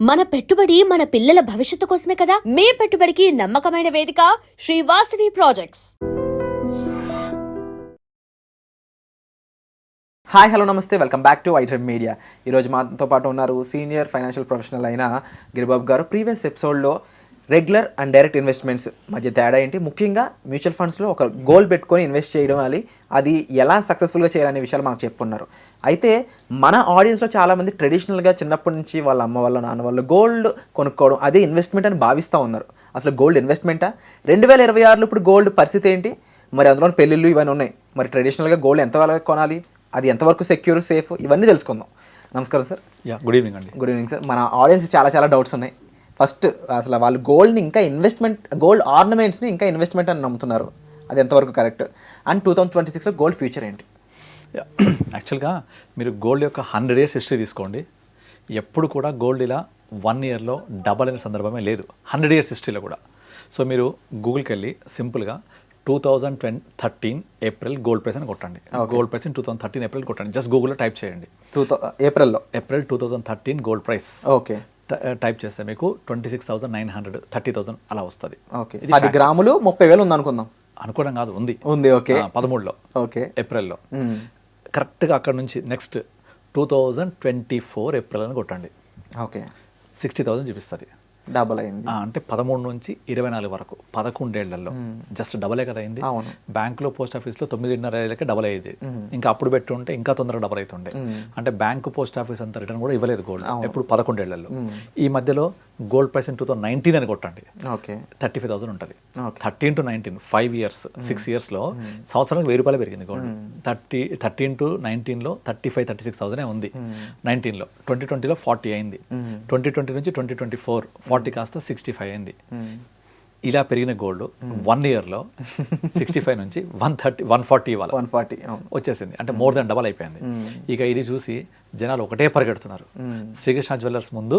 మన పెట్టుబడి మన పిల్లల భవిష్యత్తు కోసమే కదా? మీ పెట్టుబడికి నమ్మకమైన వేదిక శ్రీవాసవి ప్రాజెక్ట్స్ హాయ్ హలో నమస్తే. Welcome back to iDream Media ఈరోజు మాతో పాటు ఉన్నారు సీనియర్ ఫైనాన్షియల్ ప్రొఫెషనల్ అయిన గిరిబాబు గారు. ప్రీవియస్ ఎపిసోడ్లో రెగ్యులర్ అండ్ డైరెక్ట్ ఇన్వెస్ట్మెంట్స్ మధ్య తేడా ఏంటి? ముఖ్యంగా మ్యూచువల్ ఫండ్స్లో ఒక గోల్ పెట్టుకొని ఇన్వెస్ట్ చేయడం అది అది ఎలా సక్సెస్ఫుల్గా చేయాలనే విషయాలు మనకు చెప్పుకున్నారు అయితే మన ఆడియన్స్లో చాలామంది ట్రెడిషనల్గా చిన్నప్పటి నుంచి వాళ్ళ అమ్మ వాళ్ళ నాన్న వాళ్ళు గోల్డ్ కొనుక్కోవడం అదే ఇన్వెస్ట్మెంట్ అని భావిస్తూ ఉన్నారు. అసలు గోల్డ్ ఇన్వెస్ట్మెంటా? రెండు వేల ఇరవై ఆరులో ఇప్పుడు గోల్డ్ పరిస్థితి ఏంటి? మరి అందులో పెళ్ళిళ్ళు ఇవన్నీ ఉన్నాయి. మరి ట్రెడిషనల్గా గోల్డ్ ఎంత వరకు కొనాలి? అది ఎంతవరకు సెక్యూర్ సేఫ్? ఇవన్నీ తెలుసుకుందాం. నమస్కారం సార్. యా గుడ్ ఈవినింగ్ అండి. Good evening sir. మన ఆడియన్స్ చాలా చాలా డౌట్స్ ఉన్నాయి. ఫస్ట్ అసలు వాళ్ళు గోల్డ్ని ఇంకా ఇన్వెస్ట్మెంట్ గోల్డ్ ఆర్నమెంట్స్ని ఇంకా ఇన్వెస్ట్మెంట్ అని నమ్ముతున్నారు. అది ఎంతవరకు correct? And two thousand twenty సిక్స్లో గోల్డ్ ఫ్యూచర్ ఏంటి? యాక్చువల్గా మీరు గోల్డ్ యొక్క హండ్రెడ్ ఇయర్స్ హిస్టరీ తీసుకోండి. ఎప్పుడు కూడా గోల్డ్ ఇలా వన్ ఇయర్లో డబల్ అయిన సందర్భమే లేదు. హండ్రెడ్ ఇయర్స్ హిస్టరీలో కూడా. సో మీరు గూగుల్కి వెళ్ళి సింపుల్గా two thousand twenty thirteen April gold price అని కొట్టండి. Gold price two thousand thirteen April కొట్టండి. జస్ట్ గూగుల్లో టైప్ చేయండి. టూ ఏప్రిల్లో? April two thousand thirteen gold price. Okay. Type చేస్తే మీకు twenty six thousand nine hundred thirty thousand అలా వస్తుంది. ఓకే. పది గ్రాములు ముప్పై వేలు ఉంది అనుకుందాం అనుకోవడం కాదు ఉంది. ఉంది ఓకే. పదమూడులో. ఓకే. ఏప్రిల్లో. కరెక్ట్గా అక్కడ నుంచి next two thousand twenty four April అని కొట్టండి. ఓకే. సిక్స్టీ థౌసండ్ చూపిస్తుంది. డబల్ అయింది. అంటే పదమూడు నుంచి ఇరవై నాలుగు వరకు పదకొండేళ్ళలో. జస్ట్ డబలే కదా అయింది. అవును. బ్యాంకులో పోస్ట్ ఆఫీస్లో తొమ్మిదిన్నర ఏళ్ళకే డబల్ అయ్యేది. ఇంకా అప్పుడు పెట్టి ఉంటే ఇంకా తొందరగా డబల్ అవుతుండే. అంటే బ్యాంకు పోస్ట్ ఆఫీస్ అంత రిటర్న్ కూడా ఇవ్వలేదు గోల్డ్. ఎప్పుడు పదకొండేళ్ళలో. ఈ మధ్యలో gold price two thousand nineteen అని కొట్టండి. ఓకే. థర్టీ ఫైవ్ థౌసండ్ ఉంటుంది. Thirteen to nineteen five years six ఇయర్స్లో సంవత్సరానికి వెయ్యి రూపాయలు పెరిగింది గోల్డ్ థర్టీ థర్టీన్ టు నైన్టీన్లో thirty five thirty six thousand ఉంది. నైన్టీన్లో ట్వంటీ ట్వంటీలో ఫార్టీ అయింది. ట్వంటీ ట్వంటీ నుంచి ట్వంటీ ట్వంటీ ఫోర్ ఫార్టీ కాస్త సిక్స్టీ ఫైవ్ అయింది. ఇలా పెరిగిన గోల్డ్ వన్ ఇయర్లో సిక్స్టీ ఫైవ్ నుంచి వన్ థర్టీ వన్ ఫార్టీ ఇవ్వాలి వన్ ఫార్టీ వచ్చేసింది. అంటే మోర్ దెన్ డబల్ అయిపోయింది. ఇక ఇది చూసి జనాలు ఒకటే పరిగెడుతున్నారు. శ్రీకృష్ణ జ్యువెలర్స్ ముందు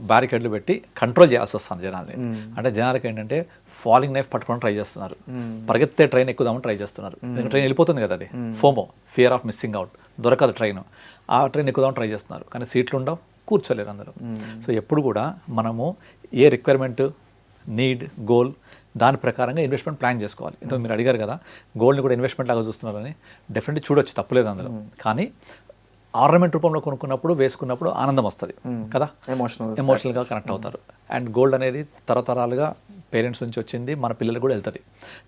బ్యారికేడ్లు పెట్టి కంట్రోల్ చేయాల్సి వస్తుంది జనాల్ని. అంటే జనాలకి ఏంటంటే ఫాలింగ్ నైఫ్ పట్టుకోవడం ట్రై చేస్తున్నారు. పరిగెత్తే ట్రైన్ ఎక్కుదామని ట్రై చేస్తున్నారు. ట్రైన్ వెళ్ళిపోతుంది కదా అది. FOMO fear of missing out. దొరకదు ట్రైన్. ఆ ట్రైన్ ఎక్కుదామని ట్రై చేస్తున్నారు. కానీ సీట్లు ఉండవు కూర్చోలేరు అందరూ. సో ఎప్పుడు కూడా మనము ఏ రిక్వైర్మెంట్ నీడ్ గోల్ దాని ప్రకారంగా ఇన్వెస్ట్మెంట్ ప్లాన్ చేసుకోవాలి. ఇంతకు మీరు అడిగారు కదా గోల్డ్ని కూడా ఇన్వెస్ట్మెంట్ లాగా చూస్తున్నారని. డెఫినెట్లీ చూడొచ్చు తప్పులేదు అందులో. కానీ ఆర్నమెంట్ రూపంలో కొనుక్కున్నప్పుడు వేసుకున్నప్పుడు ఆనందం వస్తుంది కదా? ఎమోషనల్ ఎమోషనల్గా కనెక్ట్ అవుతారు. అండ్ గోల్డ్ అనేది తరతరాలుగా పేరెంట్స్ నుంచి వచ్చింది మన పిల్లలు కూడా వెళ్తుంది.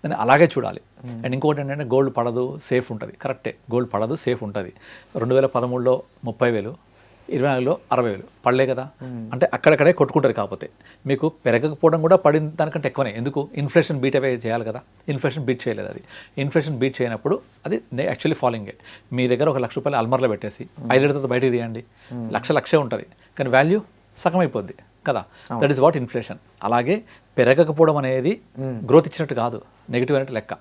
దాన్ని అలాగే చూడాలి. అండ్ ఇంకోటి ఏంటంటే గోల్డ్ పడదు సేఫ్ ఉంటుంది. కరెక్టే గోల్డ్ పడదు సేఫ్ ఉంటుంది. రెండు వేల పదమూడులో ముప్పై వేలు ఇరవై నాలుగులో అరవై వేలు. పడలే కదా. అంటే అక్కడక్కడే కొట్టుకుంటారు కాకపోతే. మీకు పెరగకపోవడం కూడా పడిన దానికంటే ఎక్కువనే. ఎందుకు? ఇన్ఫ్లేషన్ బీట్ అవే చేయాలి కదా. ఇన్ఫ్లేషన్ బీట్ చేయలేదు అది. ఇన్ఫ్లేషన్ బీట్ చేయనప్పుడు అది యాక్చువల్లీ ఫాలోయింగే మీ దగ్గర ఒక లక్ష రూపాయలు అల్మర్లో పెట్టేసి ఐదేళ్ళతో బయటికి తీయండి. లక్ష లక్షే ఉంటుంది. కానీ వాల్యూ సగం అయిపోద్ది కదా దట్ ఈస్ వాట్ ఇన్ఫ్లేషన్. అలాగే పెరగకపోవడం అనేది గ్రోత్ ఇచ్చినట్టు కాదు. నెగిటివ్ అనేట్టు లెక్క.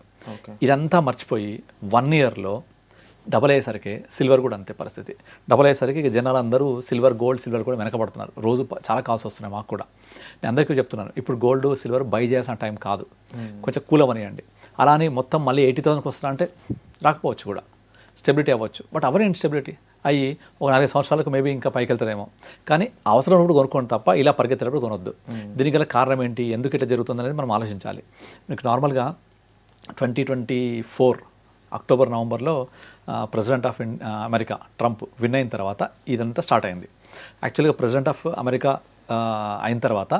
ఇదంతా మర్చిపోయి వన్ ఇయర్లో డబల్ అయ్యేసరికి సిల్వర్ కూడా అంతే పరిస్థితి. డబల్ అయ్యేసరికి ఇక జనాలు అందరూ సిల్వర్ గోల్డ్ సిల్వర్ కూడా వెనకబడుతున్నారు. రోజు చాలా కాల్స్ వస్తున్నాయి మాకు కూడా. నేను అందరికీ చెప్తున్నాను ఇప్పుడు గోల్డ్ సిల్వర్ బై చేయాల్సిన టైం కాదు. కొంచెం కూల్ అవనియండి అలా అని మొత్తం మళ్ళీ ఎయిటీ థౌసండ్కి వస్తున్నా అంటే రాకపోవచ్చు కూడా. స్టెబిలిటీ అవ్వచ్చు. బట్ అవరేంటి స్టెబిలిటీ అయ్యి ఒక నాలుగు సంవత్సరాలకు మేబీ ఇంకా పైకి వెళ్తారేమో. కానీ అవసరం ఉన్నప్పుడు కొనుక్కోండి తప్ప ఇలా పరిగెత్తేటప్పుడు కొనొద్దు. దీనికి గల కారణం ఏంటి? ఎందుకు ఇట్లా జరుగుతుంది అనేది మనం ఆలోచించాలి. మీకు నార్మల్గా ట్వంటీ ట్వంటీ ఫోర్ అక్టోబర్ నవంబర్లో president of in America Trump win అయిన తర్వాత ఇదంతా స్టార్ట్ అయింది. యాక్చువల్గా ప్రెసిడెంట్ ఆఫ్ అమెరికా అయిన తర్వాత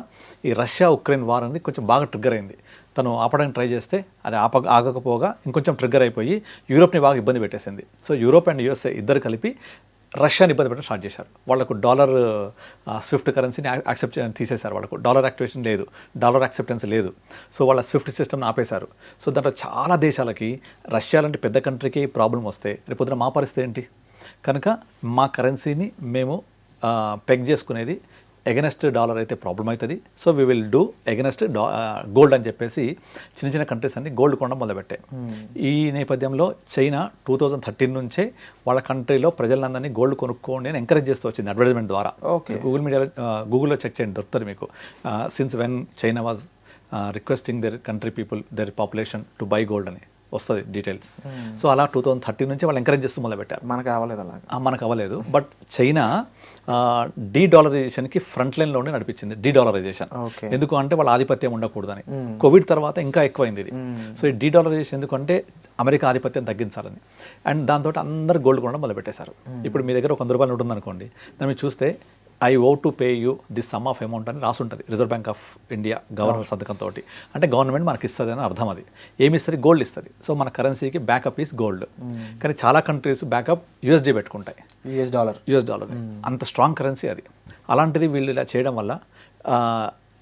ఈ రష్యా ఉక్రెయిన్ వార్ అనేది కొంచెం బాగా ట్రిగ్గర్ అయింది. తను ఆపడానికి ట్రై చేస్తే అది ఆప ఆగకపోగా ఇంకొంచెం ట్రిగ్గర్ అయిపోయి యూరోప్ని బాగా ఇబ్బంది పెట్టేసింది. సో యూరోప్ అండ్ యూఎస్ఏ ఇద్దరు కలిపి రష్యాని ఇబ్బంది పెట్టడం స్టార్ట్ చేశారు. వాళ్ళకు డాలర్ స్విఫ్ట్ కరెన్సీని యాక్సెప్ట్ తీసేశారు వాళ్ళకు. డాలర్ యాక్టివేషన్ లేదు. డాలర్ యాక్సెప్టెన్స్ లేదు. సో వాళ్ళ స్విఫ్ట్ సిస్టమ్ని ఆపేశారు. సో దాంట్లో చాలా దేశాలకి రష్యా లాంటి పెద్ద కంట్రీకి ప్రాబ్లం వస్తే రేపొద్దున మా పరిస్థితి ఏంటి? కనుక మా కరెన్సీని మేము పెగ్ చేసుకునేది ఎగనెస్ట్ డాలర్ అయితే ప్రాబ్లం అవుతుంది. So we will do against gold అని చెప్పేసి చిన్న చిన్న కంట్రీస్ అన్ని గోల్డ్ కొనడం మొదలుపెట్టాయి. ఈ నేపథ్యంలో చైనా టూ థౌజండ్ థర్టీన్ నుంచే వాళ్ళ కంట్రీలో ప్రజలందరినీ గోల్డ్ కొనుక్కోండి అని ఎంకరేజ్ చేస్తూ వచ్చింది అడ్వర్టైజ్మెంట్ ద్వారా. గూగుల్ మీడియా గూగుల్లో చెక్ చేయండి దొరుకుతుంది మీకు. Since when China was requesting their country people their population to buy gold అని. వస్తుంది డీటెయిల్స్ సో అలా టూ థౌసండ్ థర్టీన్ నుంచి వాళ్ళు ఎంకరేజ్ చేస్తూ మొదలుపెట్టారు. మనకు అవ్వలేదు అలాగా. ఆ, మనకు అవ్వలేదు. బట్ చైనా డీ డాలరైజేషన్కి ఫ్రంట్ లైన్లోనే నడిపించింది. De dollarization. ఎందుకు అంటే వాళ్ళ ఆధిపత్యం ఉండకూడదని. కోవిడ్ తర్వాత ఇంకా ఎక్కువైంది ఇది. సో ఈ డీ డాలరైజేషన్ ఎందుకంటే అమెరికా ఆధిపత్యం తగ్గించాలని. అండ్ దాంతో అందరు గోల్డ్ కొనడం మొదలుపెట్టేశారు. ఇప్పుడు మీ దగ్గర ఒక వంద రూపాయలు ఉంటుంది అనుకోండి దాన్ని చూస్తే I owe to pay you this sum of amount అని రాసి ఉంటుంది Reserve Bank of India governor సంతకంతో అంటే గవర్నమెంట్ మనకి ఇస్తుంది అని అర్థం అది. ఏమి ఇస్తుంది గోల్డ్ ఇస్తుంది. సో మన కరెన్సీకి బ్యాకప్ ఈస్ గోల్డ్ కానీ చాలా కంట్రీస్ బ్యాకప్ యూఎస్డీ పెట్టుకుంటాయి. యూఎస్ డాలర్ యూఎస్ డాలర్ అంత స్ట్రాంగ్ కరెన్సీ అది. అలాంటిది వీళ్ళు ఇలా చేయడం వల్ల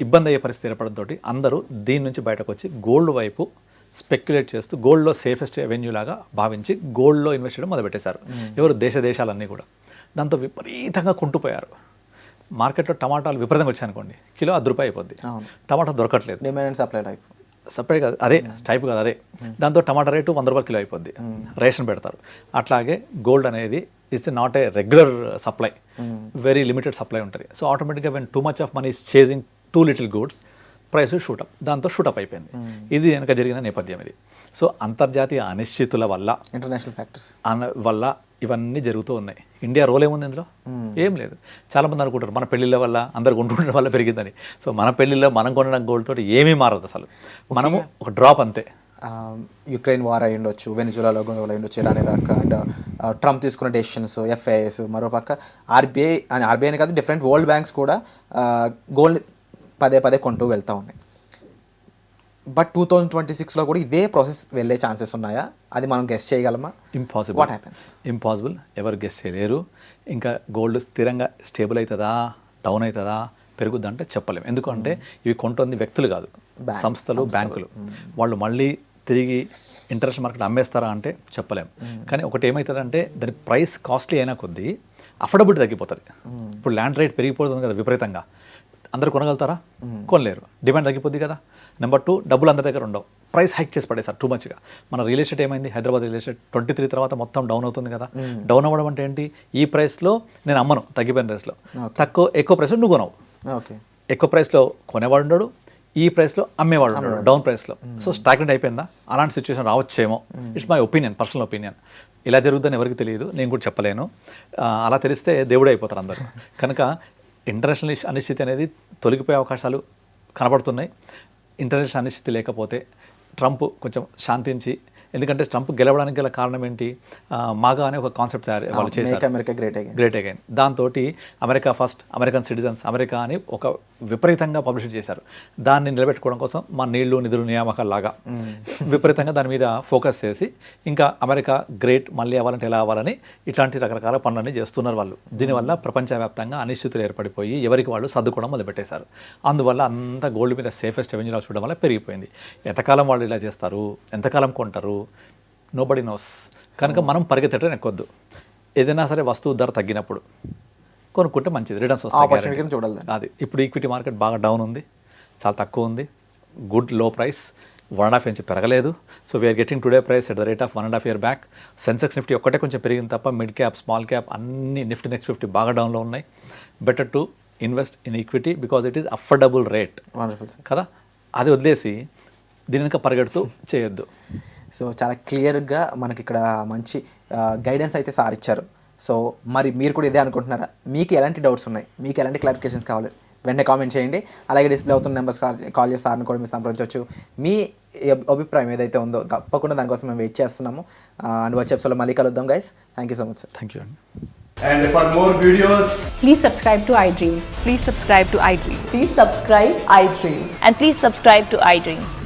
ఇబ్బంది అయ్యే పరిస్థితి ఏర్పడంతో అందరూ దీని నుంచి బయటకు వచ్చి గోల్డ్ వైపు స్పెక్యులేట్ చేస్తూ గోల్డ్లో సేఫెస్ట్ అవెన్యూ లాగా భావించి గోల్డ్లో ఇన్వెస్ట్ చేయడం మొదలుపెట్టేశారు. ఎవరు? దేశ దేశాలన్నీ కూడా. దాంతో విపరీతంగా కుంటుపోయారు. మార్కెట్లో టమాటాలు విపరీతంగా వచ్చాయనుకోండి కిలో అర్ధ రూపాయి అయిపోద్ది. టమాటా దొరకట్లేదు. Demand and supply type. Separate కాదు అదే టైప్ కాదు అదే. దాంతో టమాటా రేటు వంద రూపాయలు కిలో అయిపోద్ది. రేషన్ పెడతారు. అట్లాగే గోల్డ్ అనేది it's not a regular supply very limited supply ఉంటుంది. సో ఆటోమేటిక్గా when too much of money is chasing too little goods price shoot up దాంతో షూటప్ అయిపోయింది. ఇది వెనక జరిగిన నేపథ్యం ఇది. సో అంతర్జాతీయ అనిశ్చితుల వల్ల ఇంటర్నేషనల్ ఫ్యాక్టర్స్ వల్ల ఇవన్నీ జరుగుతూ ఉన్నాయి. ఇండియా రోల్ ఏముంది ఇందులో? ఏం లేదు. చాలా మంది అనుకుంటారు మన పెళ్ళిళ్ళ వల్ల అందరు కొంటుండడం వల్ల పెరిగిందని. సో మన పెళ్ళిళ్ళలో మనం కొనడం గోల్డ్ తోటి ఏమీ మారదు అసలు. మనము ఒక డ్రాప్ అంతే. యుక్రెయిన్ వార్ అయి ఉండొచ్చు వెనిజులాలో గొడవలు అయి ఉండొచ్చు ఇరాన్ ఇరాక్ అండ్ ట్రంప్ తీసుకున్న డెసిషన్స్ ఎఫ్ఐఎస్ మరోపక్క ఆర్బీఐ అని ఆర్బీఐ అని కాదు డిఫరెంట్ వరల్డ్ బ్యాంక్స్ కూడా గోల్డ్ పదే పదే కొంటూ వెళ్తూ ఉన్నాయి. బట్ టూ థౌజండ్ ట్వంటీ సిక్స్లో కూడా ఇదే ప్రాసెస్ వెళ్ళే ఛాన్సెస్ ఉన్నాయా? అది మనం గెస్ట్ చేయగలమా? ఇంపాసిబుల్ వాట్ హ్యాపెన్స్ ఇంపాసిబుల్ ఎవరు గెస్ చేయలేరు. ఇంకా గోల్డ్ స్థిరంగా స్టేబుల్ అవుతుందా? డౌన్ అవుతుందా? పెరుగుద్దా అంటే చెప్పలేము ఎందుకంటే ఇవి కొంటుంది వ్యక్తులు కాదు. సంస్థలు బ్యాంకులు. వాళ్ళు మళ్ళీ తిరిగి ఇంటర్నేషనల్ మార్కెట్ అమ్మేస్తారా అంటే చెప్పలేం. కానీ ఒకటి ఏమవుతుందంటే దాని ప్రైస్ కాస్ట్లీ అయినా కొద్దీ అఫోర్డబిలిటీ తగ్గిపోతుంది. ఇప్పుడు ల్యాండ్ రేట్ పెరిగిపోతుంది కదా విపరీతంగా. అందరు కొనగలుగుతారా? కొనలేరు. డిమాండ్ తగ్గిపోద్ది కదా. నెంబర్ టూ డబ్బులు అందరి దగ్గర ఉండవు. ప్రైస్ హైక్ చేసి పడేసారు టూ మచ్గా మన రియల్ ఎస్టేట్ ఏమైంది? Hyderabad real estate twenty three తర్వాత మొత్తం డౌన్ అవుతుంది కదా. డౌన్ అవ్వడం అంటే ఏంటి? ఈ ప్రైస్లో నేను అమ్మను తగ్గిపోయిన ప్రైస్లో తక్కువ ఎక్కువ ప్రైస్లో నువ్వు కొనవు. ఓకే ఎక్కువ ప్రైస్లో కొనేవాడు ఉండడు ఈ ప్రైస్లో అమ్మేవాడు ఉండడు డౌన్ ప్రైస్లో సో స్టాగ్నెంట్ అయిపోయిందా? అలాంటి situation రావచ్చేమో. It's my opinion personal opinion ఇలా జరుగుతుందని ఎవరికి తెలియదు నేను కూడా చెప్పలేను. అలా తెలిస్తే దేవుడే అయిపోతారు అందరూ. కనుక ఇంటర్నేషనల్ అనిశ్చితి అనేది తొలగిపోయే అవకాశాలు కనబడుతున్నాయి. ఇంటర్నేషనల్ అనిశ్చితి లేకపోతే ట్రంప్ కొంచెం శాంతించి ఎందుకంటే ట్రంప్ గెలవడానికి గల కారణం ఏంటి? మాగా అనే ఒక కాన్సెప్ట్ తయారు వాళ్ళు చేశారు. Make America great again great again దాంతో America first American citizens America అని ఒక విపరీతంగా పబ్లిష్ చేశారు. దాన్ని నిలబెట్టుకోవడం కోసం మా నీళ్ళు నిధులు నియామకాలు లాగా విపరీతంగా దాని మీద ఫోకస్ చేసి ఇంకా అమెరికా గ్రేట్ మళ్ళీ అవ్వాలంటే ఎలా అవ్వాలని ఇట్లాంటి రకరకాల పనులన్నీ చేస్తున్నారు వాళ్ళు. దీనివల్ల ప్రపంచవ్యాప్తంగా అనిశ్చితులు ఏర్పడిపోయి ఎవరికి వాళ్ళు సర్దుకోవడం మొదలుపెట్టేశారు. అందువల్ల అంత గోల్డ్ మీద సేఫెస్ట్ రెవెన్యూలో చూడడం వల్ల పెరిగిపోయింది. ఎంతకాలం వాళ్ళు ఇలా చేస్తారు? ఎంతకాలం కొంటారు? నోబడి నోస్ కనుక మనం పరిగెత్తడం ఎక్కొద్దు ఏదైనా సరే వస్తువు ధర తగ్గినప్పుడు కొనుక్కుంటే మంచిది. రిటర్న్స్ వస్తాయి చూడాలి. అది. ఇప్పుడు ఈక్విటీ మార్కెట్ బాగా డౌన్ ఉంది. చాలా తక్కువ ఉంది. గుడ్లో price one and half inch పెరగలేదు. So we are getting today price at the rate of one and half year back Sensex Nifty ఒక్కటే కొంచెం పెరిగింది తప్ప మిడ్ క్యాప్ స్మాల్ క్యాప్ అన్ని నిఫ్టీ నెక్స్ట్ ఫిఫ్టీ బాగా డౌన్లో ఉన్నాయి. Better to invest in equity because it is affordable rate కదా? అది వదిలేసి దీని వెనక పరిగెడుతూ చేయొద్దు. సో చాలా క్లియర్గా మనకి ఇక్కడ మంచి గైడెన్స్ అయితే సార్ ఇచ్చారు. సో మరి మీరు కూడా ఇదే అనుకుంటున్నారా? మీకు ఎలాంటి డౌట్స్ ఉన్నాయి? మీకు ఎలాంటి క్లారిఫికేషన్స్ కావాలి? వెంటనే కామెంట్ చేయండి. అలాగే డిస్ప్లే అవుతున్న నెంబర్స్ కాల్ చేసి సార్ని కూడా మీరు సంప్రదించవచ్చు. మీ అభి- అభిప్రాయం ఏదైతే ఉందో తప్పకుండా దానికోసం మేము వెయిట్ చేస్తున్నాము. అండ్ వచ్చే ఎపిసోడ్లో మళ్ళీ కలుద్దాం guys thank you so much sir thank you అండి And for more videos, Please subscribe to iDream. Please subscribe to iDream. Please subscribe iDream. And please subscribe to iDream.